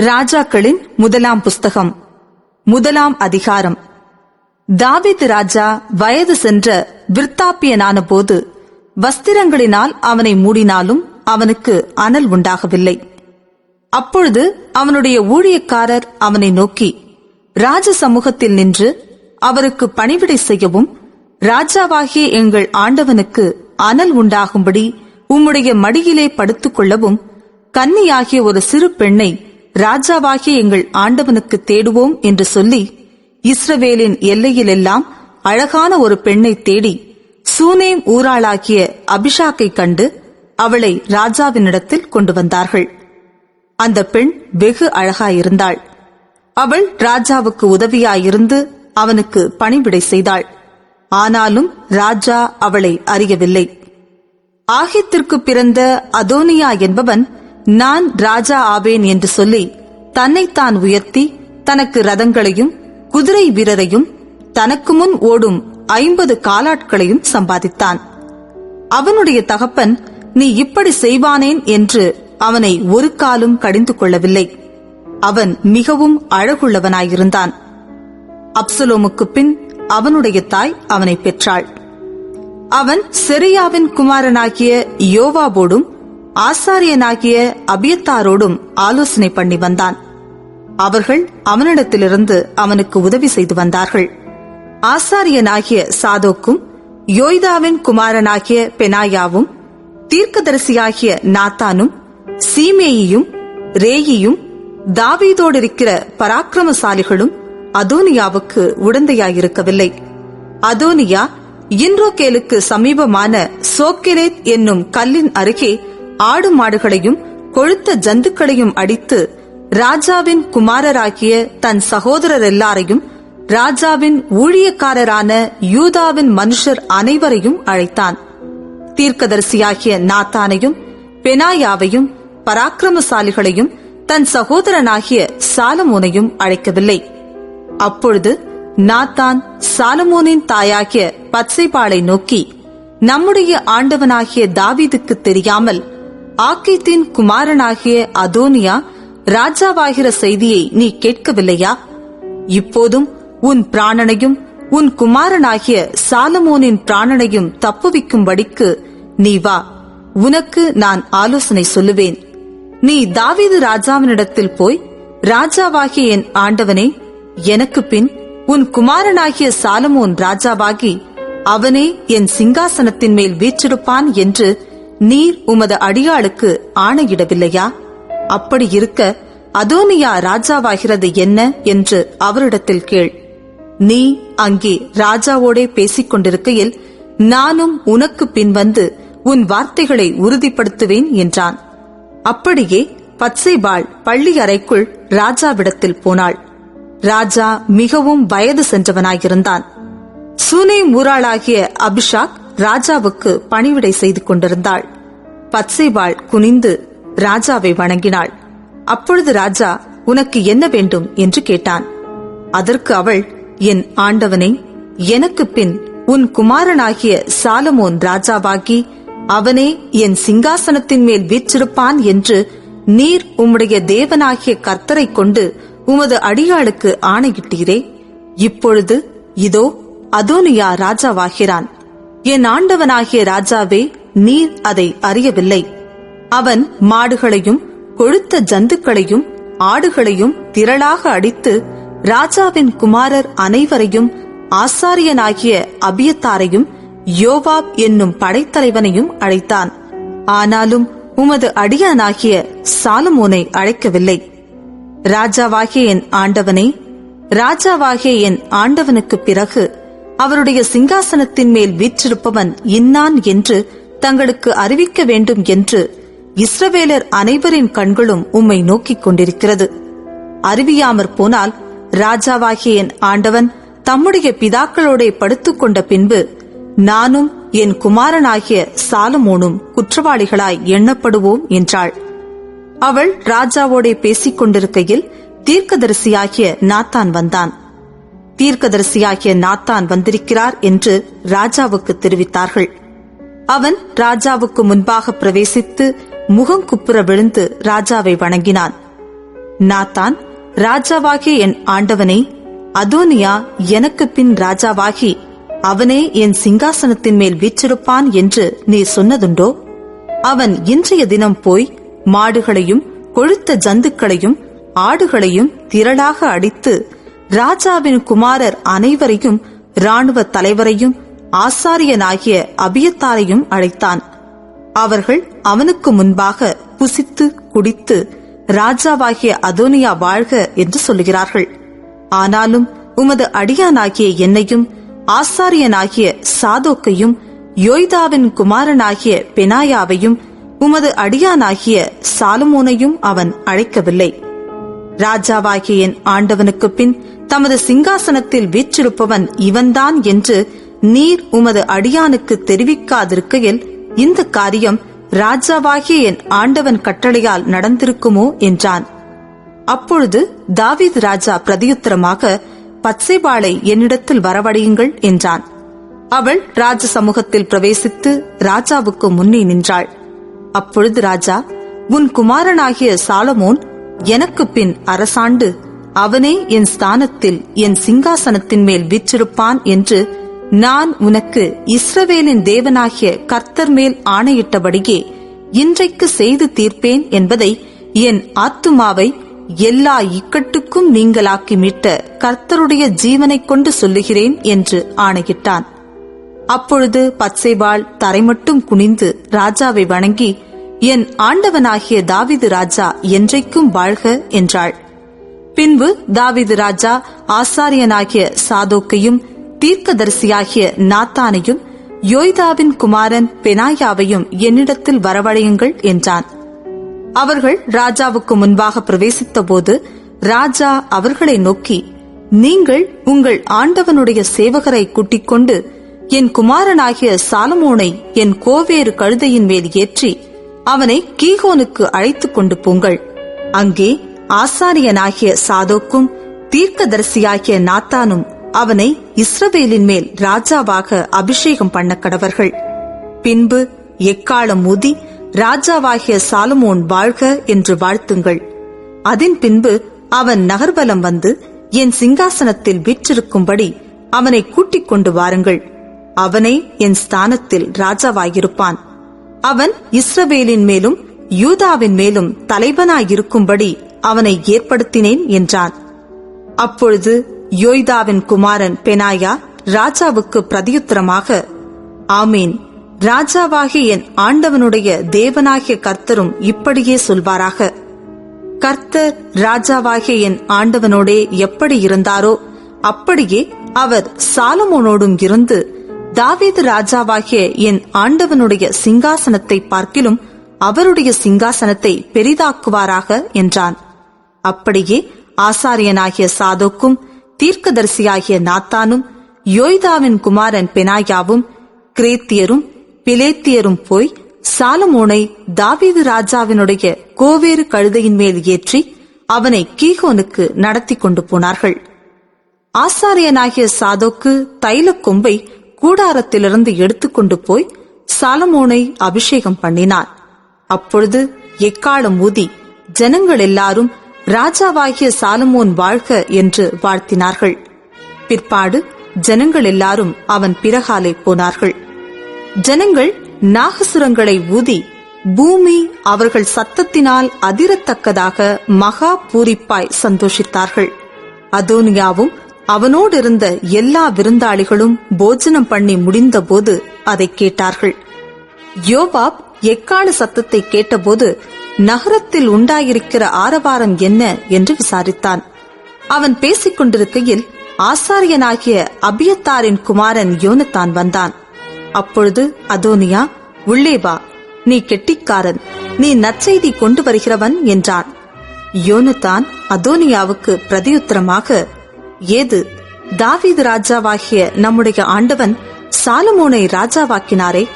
ராஜாக்களின் முதலாம் புஸ்தகம். முதலாம் அதிகாரம். தாவீது ராஜா வயது சென்ற விருத்தாப்பியனான போது வஸ்திரங்களினால் அவனை மூடினாலும் அவனுக்கு அனல் உண்டாகவில்லை. அப்பொழுது அவனுடைய ஊழியக்காரர் அவனை நோக்கி ராஜ சமூகத்தில் நின்று அவருக்கு பணிவிடை செய்யவும் ராஜாவாகிய எங்கள் ஆண்டவனுக்கு அனல் உண்டாகும்படி உம்முடைய மடியிலே படுத்துக் கொள்ளவும் கன்னியாகிய ஒரு சிறு பெண்ணை ராஜாவாகிய எங்கள் ஆண்டவனுக்கு தேடுவோம் என்று சொல்லி இஸ்ரவேலின் எல்லையிலெல்லாம் அழகான ஒரு பெண்ணை தேடி சூனேம் ஊராளாகிய அபிஷாக்கை கண்டு அவளை ராஜாவினிடத்தில் கொண்டு வந்தார்கள். அந்த பெண் வெகு அழகாயிருந்தாள். அவள் ராஜாவுக்கு உதவியாயிருந்து அவனுக்கு பணிவிடை செய்தாள். ஆனாலும் ராஜா அவளை அறியவில்லை. ஆகித்திற்கு பிறந்த அதோனியா என்பவன் நான் ராஜா ஆவேன் என்று சொல்லி தன்னைத்தான் உயர்த்தி தனக்கு ரதங்களையும் குதிரை வீரரையும் தனக்கு முன் ஓடும் ஐம்பது காலாட்களையும் சம்பாதித்தான். அவனுடைய தகப்பன் நீ இப்படி செய்வானேன்? என்று அவனை ஒரு காலும் கடிந்து கொள்ளவில்லை. அவன் மிகவும் அழகுள்ளவனாயிருந்தான். அப்சலோமுக்கு பின் அவனுடைய தாய் அவனை பெற்றாள். அவன் செரியாவின் குமாரனாகிய யோவாபோடும் ஆசாரியனாகிய அபியத்தாரோடும் ஆலோசனை பண்ணி வந்தான். அவர்கள் அவனிடத்திலிருந்து அவனுக்கு உதவி செய்து வந்தார்கள். ஆசாரியனாகிய சாதோக்கும் யோய்தாவின் குமாரனாகிய பெனாயாவும் தீர்க்கதரிசியாகிய நாத்தானும் சீமேயியும் ரேயியும் தாவீதோடு இருக்கிற பராக்கிரமசாலிகளும் அதோனியாவுக்கு உடந்தையாயிருக்கவில்லை. அதோனியா இன்ரோகேலுக்கு சமீபமான சோக்கிரேத் என்னும் கல்லின் அருகே ஆடு மாடுகளையும் கொழுத்த ஜந்துக்களையும் அடித்து ராஜாவின் குமாரராகிய தன் சகோதரர் எல்லாரையும் ராஜாவின் ஊழியக்காரரான யூதாவின் மனுஷர் அனைவரையும் அழைத்தான். தீர்க்கதரிசியாகிய நாத்தானையும் பெனாயாவையும் பராக்கிரமசாலிகளையும் தன் சகோதரனாகிய சாலமோனையும் அழைக்கவில்லை. அப்பொழுது நாத்தான் சாலமோனின் தாயாகிய பத்சைபாளை நோக்கி நம்முடைய ஆண்டவனாகிய தாவீதுக்கு தெரியாமல் ஆக்கித்தின் குமாரனாகிய அதோனியா ராஜாவாகிற செய்தியை நீ கேட்கவில்லையா? இப்போதும் உன் பிராணனையும் உன் குமாரனாகிய சாலமோனின் பிராணனையும் தப்புவிக்கும்படிக்கு நீ வா. உனக்கு நான் ஆலோசனை சொல்லுவேன். நீ தாவீது ராஜாவினிடத்தில் போய் ராஜாவாகிய என் ஆண்டவனே எனக்கு பின் உன் குமாரனாகிய சாலமோன் ராஜாவாகி அவனே என் சிங்காசனத்தின் மேல் வீற்றிருப்பான் என்று நீர் உமது அடியாளுக்கு ஆணையிடவில்லையா? அப்படி இருக்க அதோனியா ராஜாவாகிறது என்ன என்று அவரிடத்தில் கேள். நீ அங்கே ராஜாவோடே பேசிக் கொண்டிருக்கையில் நானும் உனக்கு பின் வந்து உன் வார்த்தைகளை உறுதிப்படுத்துவேன் என்றான். அப்படியே பத்சைபாள் பள்ளி அறைக்குள் ராஜாவிடத்தில் போனாள். ராஜா மிகவும் வயது சென்றவனாயிருந்தான். சூனே ஊராளாகிய அபிஷாக் ராஜாவுக்கு பணிவிடை செய்து கொண்டிருந்தாள். பத்சைபாள் குனிந்து ராஜாவை வணங்கினாள். அப்பொழுது ராஜா உனக்கு என்ன வேண்டும்? என்று கேட்டான். அதற்கு அவள் என் ஆண்டவனே எனக்கு பின் உன் குமாரனாகிய சாலமோன் ராஜாவாகி அவனே என் சிங்காசனத்தின் மேல் வீற்றிருப்பான் என்று நீர் உம்முடைய தேவனாகிய கர்த்தரை கொண்டு உமது அடியாளுக்கு ஆணையிட்டீரே. இப்பொழுது இதோ அதோனியா ராஜாவாகிறான். என் ஆண்டவனாகிய ராஜாவே நீர் அதை அறியவில்லை. அவன் மாடுகளையும் கொழுத்த ஜந்துக்களையும் ஆடுகளையும் திரளாக அடித்து ராஜாவின் குமாரர் அனைவரையும் ஆசாரியனாகிய அபியத்தாரையும் யோவாப் என்னும் படைத்தலைவனையும் அழைத்தான். ஆனாலும் உமது அடியானாகிய சாலமோனை அழைக்கவில்லை. ராஜாவாகிய என் ஆண்டவனே ராஜாவாகிய என் ஆண்டவனுக்கு பிறகு அவருடைய சிங்காசனத்தின் மேல் வீற்றிருப்பவன் இன்னான் என்று தங்களுக்கு அறிவிக்க வேண்டும் என்று இஸ்ரவேலர் அனைவரின் கண்களும் உம்மை நோக்கிக் கொண்டிருக்கிறது. அறிவியாமற் போனால் ராஜாவாகிய என் ஆண்டவன் தம்முடைய பிதாக்களோடே படுத்துக்கொண்ட பின்பு நானும் என் குமாரனாகிய சாலமோனும் குற்றவாளிகளாய் எண்ணப்படுவோம் என்றாள். அவள் ராஜாவோடே பேசிக் கொண்டிருக்கையில் தீர்க்கதரிசியாகிய நாத்தான் வந்தான். தீர்க்கதரிசியாகிய நாத்தான் வந்திருக்கிறார் என்று ராஜாவுக்கு தெரிவித்தார்கள். அவன் ராஜாவுக்கு முன்பாக பிரவேசித்து முகம் குப்புற விழுந்து ராஜாவை வணங்கினான். நாத்தான் ராஜாவாகிய என் ஆண்டவனே அதோனியா எனக்கு பின் ராஜாவாகி அவனே என் சிங்காசனத்தின் மேல் வீற்றிருப்பான் என்று நீ சொன்னதுண்டோ? அவன் இன்றைய தினம் போய் மாடுகளையும் கொழுத்த ஜந்துக்களையும் ஆடுகளையும் திரளாக அடித்து ராஜாவின் குமாரர் அனைவரையும் இராணுவ தலைவரையும் ஆசாரியனாகிய அபியத்தாரையும் அழைத்தான். அவர்கள் அவனுக்கு முன்பாக புசித்து குடித்து ராஜாவாகிய அதோனியா வாழ்க என்று சொல்லுகிறார்கள். ஆனாலும் உமது அடியானாகிய என்னையும் ஆசாரியனாகிய சாதோக்கையும் யோய்தாவின் குமாரனாகிய பெனாயாவையும் உமது அடியானாகிய சாலமோனையும் அவன் அழைக்கவில்லை. ராஜாவாகிய என் ஆண்டவனுக்கு பின் தமது சிங்காசனத்தில் வீற்றிருப்பவன் இவன்தான் என்று நீர் உமது அடியானுக்கு தெரிவிக்காதிருக்கையில் இந்த காரியம் ராஜாவாகிய என் ஆண்டவன் கட்டளையால் நடந்திருக்குமோ என்றான். அப்பொழுது தாவீது ராஜா பிரதியுத்தரமாக பத்சேபாளை என்னிடத்தில் வரவடையுங்கள் என்றான். அவள் ராஜ சமூகத்தில் பிரவேசித்து ராஜாவுக்கு முன்னே நின்றாள். அப்பொழுது ராஜா உன் குமாரனாகிய சாலமோன் எனக்கு பின் அரசாண்டு அவனே என் ஸ்தானத்தில் என் சிங்காசனத்தின் மேல் வீற்றிருப்பான் என்று நான் உனக்கு இஸ்ரவேலின் தேவனாகிய கர்த்தர் மேல் ஆணையிட்டபடியே இன்றைக்கு செய்து தீர்ப்பேன் என்பதை என் ஆத்துமாவை எல்லா இக்கட்டுக்கும் நீங்களாக்கி மீட்ட கர்த்தருடைய ஜீவனைக் கொண்டு சொல்லுகிறேன் என்று ஆணையிட்டான். அப்பொழுது பச்சைவாள் தரைமட்டும் குனிந்து ராஜாவை வணங்கி என் ஆண்டவனாகிய தாவிது ராஜா என்றைக்கும் வாழ்க என்றாள். பின்பு தாவிது ராஜா ஆசாரியனாகிய சாதோக்கையும் தீர்க்கதரிசியாகிய நாத்தானையும் யோய்தாவின் குமாரன் பெனாயாவையும் என்னிடத்தில் வரவழையுங்கள் என்றான். அவர்கள் ராஜாவுக்கு முன்பாக பிரவேசித்தபோது ராஜா அவர்களை நோக்கி நீங்கள் உங்கள் ஆண்டவனுடைய சேவகரை கூட்டிக் கொண்டு என் குமாரனாகிய சாலமோனை என் கோவேறு கழுதையின் மேல் ஏற்றி அவனை கீகோனுக்கு அழைத்துக் கொண்டு போங்கள். அங்கே ஆசாரியனாகிய சாதோக்கும் தீர்க்கதரிசியாகிய நாத்தானும் அவனை இஸ்ரவேலின் மேல் ராஜாவாக அபிஷேகம் பண்ண கடவர்கள். பின்பு எக்காலம் ஊதி ராஜாவாகிய சாலமோன் வாழ்க என்று வாழ்த்துங்கள். அதன் பின்பு அவன் நகர்வலம் வந்து என் சிங்காசனத்தில் வீற்றிருக்கும்படி அவனை கூட்டிக் கொண்டு வாருங்கள். அவனே என் ஸ்தானத்தில் ராஜாவாயிருப்பான். அவன் இஸ்ரவேலின் மேலும் யூதாவின் மேலும் தலைவனாயிருக்கும்படி அவனை ஏற்படுத்தினேன் என்றான். அப்பொழுது யோய்தாவின் குமாரன் பெனாயா ராஜாவுக்கு பிரதியுத்தரமாக ஆமீன். ராஜாவாகிய என் ஆண்டவனுடைய தேவனாகிய கர்த்தரும் இப்படியே சொல்வாராக. கர்த்தர் ராஜாவாகிய என் ஆண்டவனோடே எப்படி இருந்தாரோ அப்படியே அவர் சாலமோனோடும் இருந்து தாவீது ராஜாவாகிய என் ஆண்டவனுடைய சிங்காசனத்தை பார்க்கிலும் அவருடைய சிங்காசனத்தை பெரிதாக்குவாராக என்றான். அப்படியே ஆசாரியனாகிய சாதோக்கும் தீர்க்கதரிசியாகிய நாத்தானும் யோய்தாவின் குமாரன் பெனாயாவும் கிரேத்தியரும் பிலேத்தியரும் போய் சாலமோனை தாவீது ராஜாவினுடைய கோவேறு கழுதையின் மேல் ஏற்றி அவனை கீகோனுக்கு நடத்தி கொண்டு போனார்கள். ஆசாரியனாகிய சாதோக்கு தைல கொம்பை கூடாரத்திலிருந்து எடுத்துக்கொண்டு போய் சாலமோனை அபிஷேகம் பண்ணினான். அப்பொழுது எக்காலம் ஊதி ஜனங்கள் எல்லாரும் ராஜாவாகிய சாலமோன் வாழ்க என்று வாழ்த்தினார்கள். பிற்பாடு ஜனங்கள் எல்லாரும் அவன் பிறகாலே போனார்கள். ஜனங்கள் நாகசுரங்களை ஊதி பூமி அவர்கள் சத்தத்தினால் அதிரத்தக்கதாக மகா பூரிப்பாய் சந்தோஷித்தார்கள். அதோனியாவும் அவனோடிருந்த எல்லா விருந்தாளிகளும் போஜனம் பண்ணி முடிந்தபோது அதை கேட்டார்கள். யோபாப் எக்கால சத்தத்தை கேட்டபோது நகரத்தில் உண்டாயிருக்கிற ஆரவாரம் என்ன என்று விசாரித்தான். அவன் பேசிக் கொண்டிருக்கையில் ஆசாரியனாகிய அபியத்தாரின் குமாரன் யோனத்தான் வந்தான். அப்பொழுது அதோனியா உள்ளே வா. நீ கெட்டிக்காரன். நீ நற்செய்தி கொண்டு வருகிறவன் என்றான். யோனத்தான் அதோனியாவுக்கு பிரதியுத்தரமாக ஏது தாவீது ராஜாவாகிய நம்முடைய ஆண்டவன் சாலமோனை ராஜாவாக்கினாரே.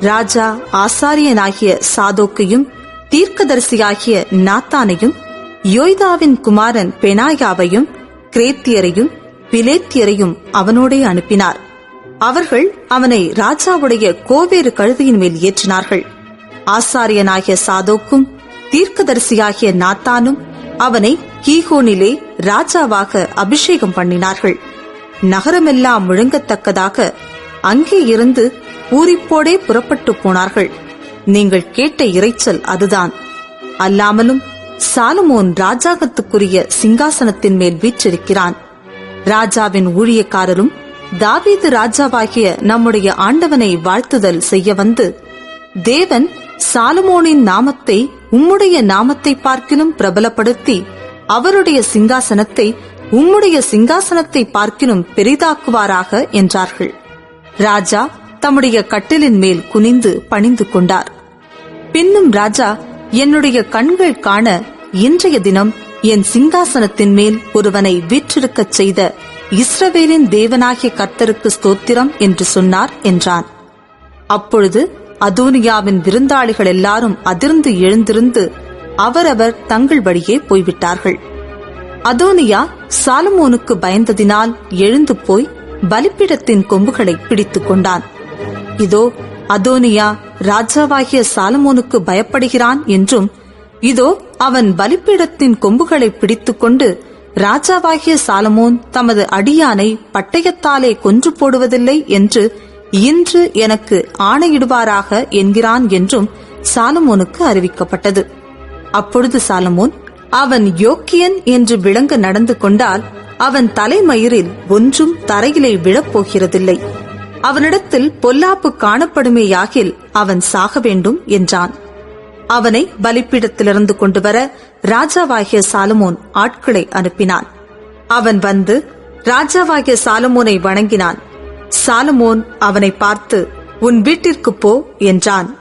ராஜா ஆசாரியனாகிய சாதோக்கையும் தீர்க்கதரிசியாகிய நாத்தானையும் யோய்தாவின் குமாரன் பெனாயாவையும் கிரேத்தியரையும் பிலேத்தியரையும் அவனோடே அனுப்பினார். அவர்கள் அவனை ராஜாவுடைய கோவேறு கழுதையின் மேல் ஏற்றினார்கள். ஆசாரியனாகிய சாதோக்கும் தீர்க்கதரிசியாகிய நாத்தானும் அவனை கீகோனிலே ராஜாவாக அபிஷேகம் பண்ணினார்கள். நகரமெல்லாம் முழங்கத்தக்கதாக அங்கே இருந்து பூரிப்போடே புறப்பட்டு போனார்கள். நீங்கள் கேட்ட இரைச்சல் அதுதான். அல்லாமலும் சாலுமோன் ராஜாகத்துக்குரிய சிங்காசனத்தின் மேல் வீற்றிருக்கிறான். ராஜாவின் ஊழியக்காரரும் தாவீது ராஜாவாகிய நம்முடைய ஆண்டவனை வாழ்த்துதல் செய்ய வந்து தேவன் சாலுமோனின் நாமத்தை உம்முடைய நாமத்தை பார்க்கிலும் பிரபலப்படுத்தி அவருடைய சிங்காசனத்தை உம்முடைய சிங்காசனத்தை பார்க்கிலும் பெரிதாக்குவாராக என்றார்கள். ராஜா தம்முடைய கட்டிலின் மேல் குனிந்து பணிந்து கொண்டார். பின்னும் ராஜா என்னுடைய கண்கள் காண இன்றைய தினம் என் சிங்காசனத்தின் மேல் ஒருவனை வீற்றிருக்கச் செய்த இஸ்ரவேலின் தேவனாகிய கர்த்தருக்கு ஸ்தோத்திரம் என்று சொன்னார் என்றான். அப்பொழுது அதோனியாவின் விருந்தாளிகள் எல்லாரும் அதிர்ந்து எழுந்திருந்து அவரவர் தங்கள் வழியே போய்விட்டார்கள். அதோனியா சாலமோனுக்கு பயந்ததினால் எழுந்து போய் பலிப்பிடத்தின் கொம்புகளை பிடித்துக் கொண்டான். இதோ அதோனியா ராஜாவாகிய சாலமோனுக்கு பயப்படுகிறான் என்றும் இதோ அவன் பலிப்பீடத்தின் கொம்புகளை பிடித்துக்கொண்டு ராஜாவாகிய சாலமோன் தமது அடியானை பட்டயத்தாலே கொன்று போடுவதில்லை என்று இன்று எனக்கு ஆணையிடுவாராக என்கிறான் என்றும் சாலமோனுக்கு அறிவிக்கப்பட்டது. அப்பொழுது சாலமோன் அவன் யோக்கியன் என்று விளங்க நடந்து கொண்டால் அவன் தலைமயிரில் ஒன்றும் தரையிலே விழப்போகிறதில்லை. அவனிடத்தில் பொல்லாப்பு காணப்படுமேயாகில் அவன் சாக வேண்டும் என்றான். அவனை பலிப்பீடத்திலிருந்து கொண்டு வர ராஜாவாகிய சாலமோன் ஆட்களை அனுப்பினான். அவன் வந்து ராஜாவாகிய சாலமோனை வணங்கினான். சாலமோன் அவனை பார்த்து உன் வீட்டிற்கு போ என்றான்.